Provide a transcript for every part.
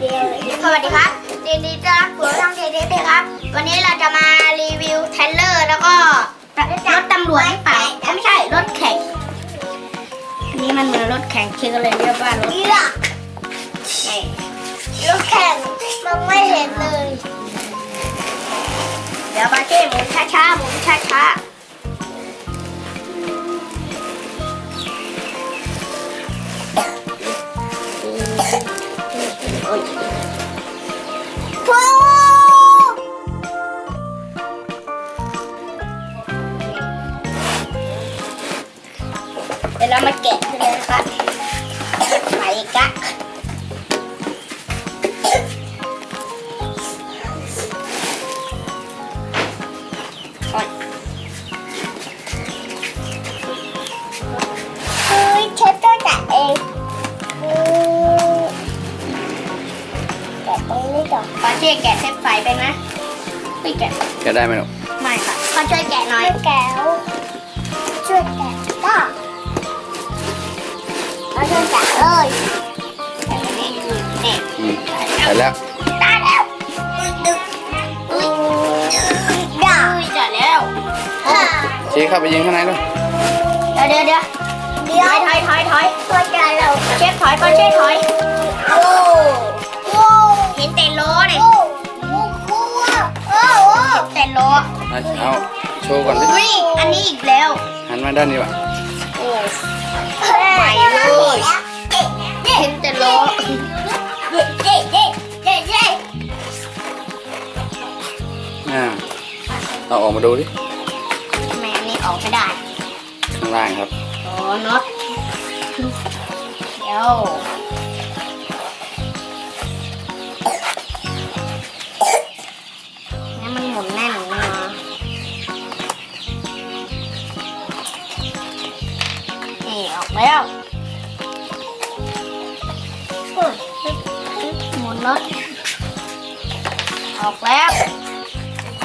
เดียวสวัสดีครับยินดีต้อนรับสู่ช่องเทเทครับ วันนี้เราจะมารีวิวเทรลเลอร์แล้วก็รถตำรวจหรือเปล่าเอ้ยไม่ใช่รถแข่งอันนี้มันเหมือนรถแข่งชื่อก็เลยเรียกว่ารถนี่รถแข่งมันไม่เห็นเลย เดี๋ยวบาเจ้หมุนช้าๆหมุนช้า อนปาเช่แกะเส้นไฟเป็นไหมไม่แกะจะได้ไหมลูกไม่ค่ะเขาช่วยแกะหน่อยแกะช่วยแกะก็เราช่วยแกะเลยแกะนี่นี่อืมใส่แล้วได้แล้วดึกอุ้ยได้จัดแล้วชี้เข้าไปยิงข้างในด้วยเดี๋ยวเดี๋ยวเดี๋ยวเดี๋ยวถอยถอยถอยถอยใจเราเช็ดถอยก่อนเช็ดถอยโอ้โหเห็ นแต่ล้อเลยโอ้โหโอ้โหเห็นแต่ล้อเอาเอาโชว์ก่อนดิอุ้ย อันนี้อีกแล้ว หันมาด้านนี้ว่ะโอ้ใหม่เลยเห็นแต่ล้อเย้เย้เย้เย้เย้อ่าเอาออกมาดูดิทำไมอันนี้ออกไม่ได้ ข้างล่างครับ อ๋อน็อตเดี๋ยว นี่มันหมุนแน่นหนูนะนี่ออกแล้วอุ๊ยหมุนน็อตออกแล้ว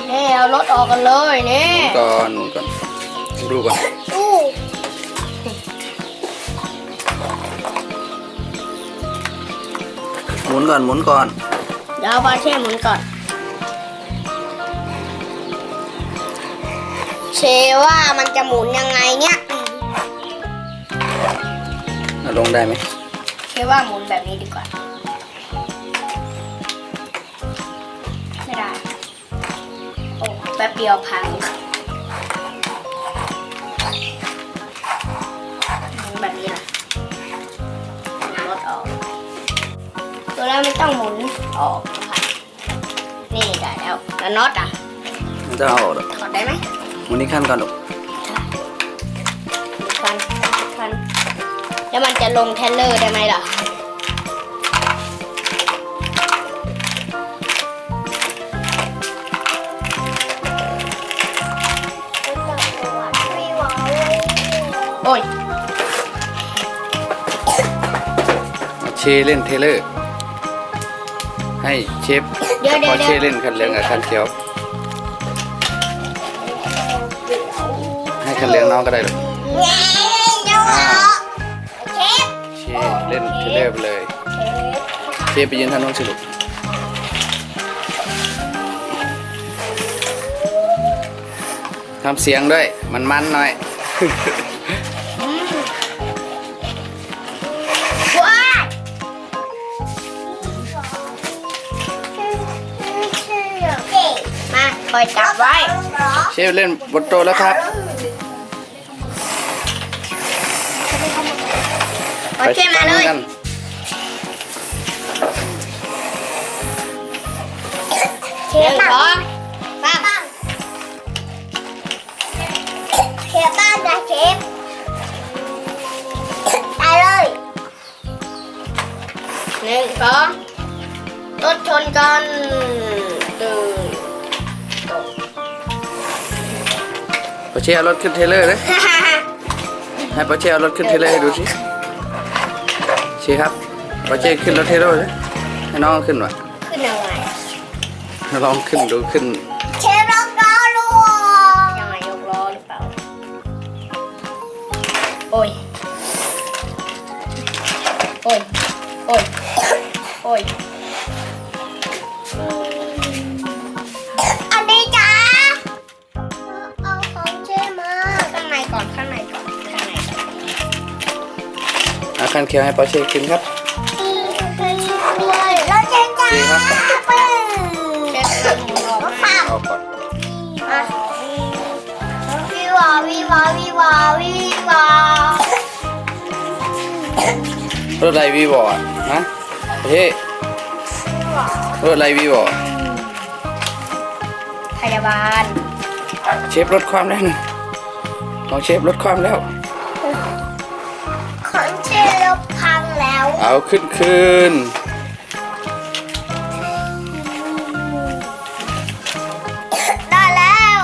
นี่เอารถออกกันเลยนี่ ก่อนหมุนก่อนดูก่อนอู้หมุนก่อนหมุนก่อน เดี๋ยวเอาปลาเช่หมุนก่อน ชว่ามันจะหมุนยังไงเนี่ยเอาลงได้ไหมเชว่าหมุนแบบนี้ดีกว่า ไม่ได้ โอ้แป๊บเดียวพังหมุนแบบนี้นะหมุนรถออก ตัวแล้วไม่ต้องหมุนออกค่ะนี่ได้แล้วแล้วน็อตอะมันจะเอาออกหรอถอดได้ไหม หมุนนี้ขั้นก่อนลูกฟันฟันแล้วมันจะลงเทรลเลอร์ได้ไหมล่ะโอ้ยเอาเชเล่นเทเลอร์ ให้เชฟเดี๋ยวเดี๋พยวอเดี๋เชยวเล่นคันเหลืองกับคันเขียว ให้คันเหลืองน้องก็ได้ลูกอ่าเชฟเชเล่นเทเลอร์ไปเลยเชฟไปยืนทางโน้นสิลูกทำเสียงด้วย มันมันหน่อยว้ายมาคอยจับไว้ เชฟเล่นบนโต๊ะแล้วครับ โอเคมาเลยกันเชฟสองปั้งเชฟบ้านนะเชฟไปเลยหนึ่งสองรถชนกันตึงปอเช่เอารถขึ้นเทเลอร์เลยให้ปอเช่เอารถขึ้นเทเลอร์ให้ดูสิเชฟครับปอเช่ขึ้นรถเทเลอร์เลยให้น้องขึ้นวะขึ้นยังไงลองขึ้นดูขึ้นเชฟรถล้อลูยังไงยกล้อหรือเปล่า โอ้ย โอ้ย โอ้ย โอ้ย คันเคียวให้ปอเช่กินครับด้วยแล้วเจ๊จ้าดีครับเช็ดหมูออกมาเอาก่อนอะวิวาวิวาวิวาวิวารถอะไรวีบออะฮะปอเช่รถอะไรวีบอร์ดพยาบาล เชฟลดความแล้วนะของเชฟลดความแล้ว เอาขึ้นคืนได้แล้ว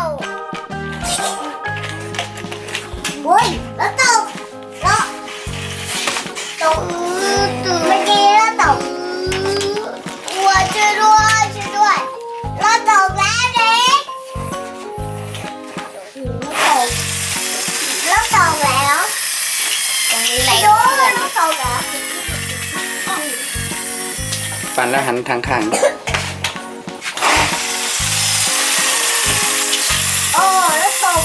โอ้ยแล้วตกแล้วตกตื่นเมื่ แล้วหันทางข้างโอ้แล้วตก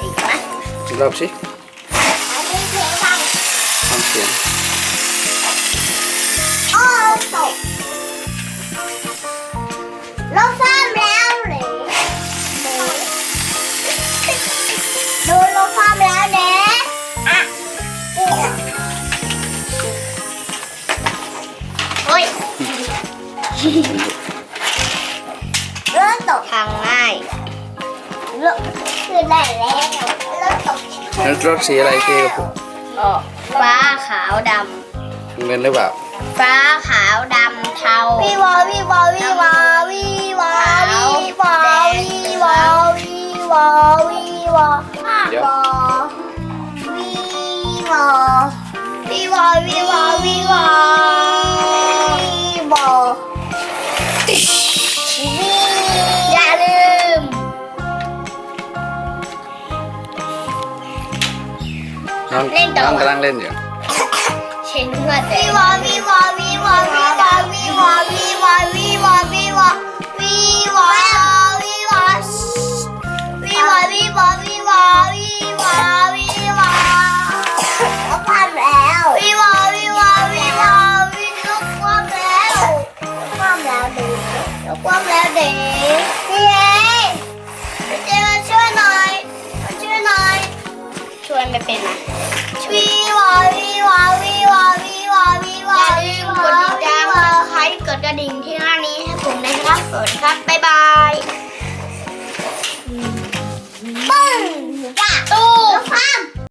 อีกไหมรอบสิอันนี้เพลงบ้างฟังเสียง ได้แล้วเริ่มตกแล้วรถสีอะไรเจ๊กับผมออกฟ้าขาวดเงินหรือเปล่าำฟ้าขาวดำเทาวิวาวิวาวิวาวิวาวิวาวิวาวิวาวิวาเดี๋ยววิวาวิวาวิวาวิวา น้องเล่นต่อ น้องกำลังเล่นอยู่เช่นเพื่อนวิวาวิวาวิวาวิวาวิวาวิวาวิวาวิวาวิวา มันไปเป็นนะวีวอวีวอวีวอวีวอวีวาอย่าลืมกดติดตามคล้ายกดกระดิ่งที่หน้านี้ให้ผมนะครับสวัสดีครับ บ๊ายบายปึ้งจ้าตู้ฟัง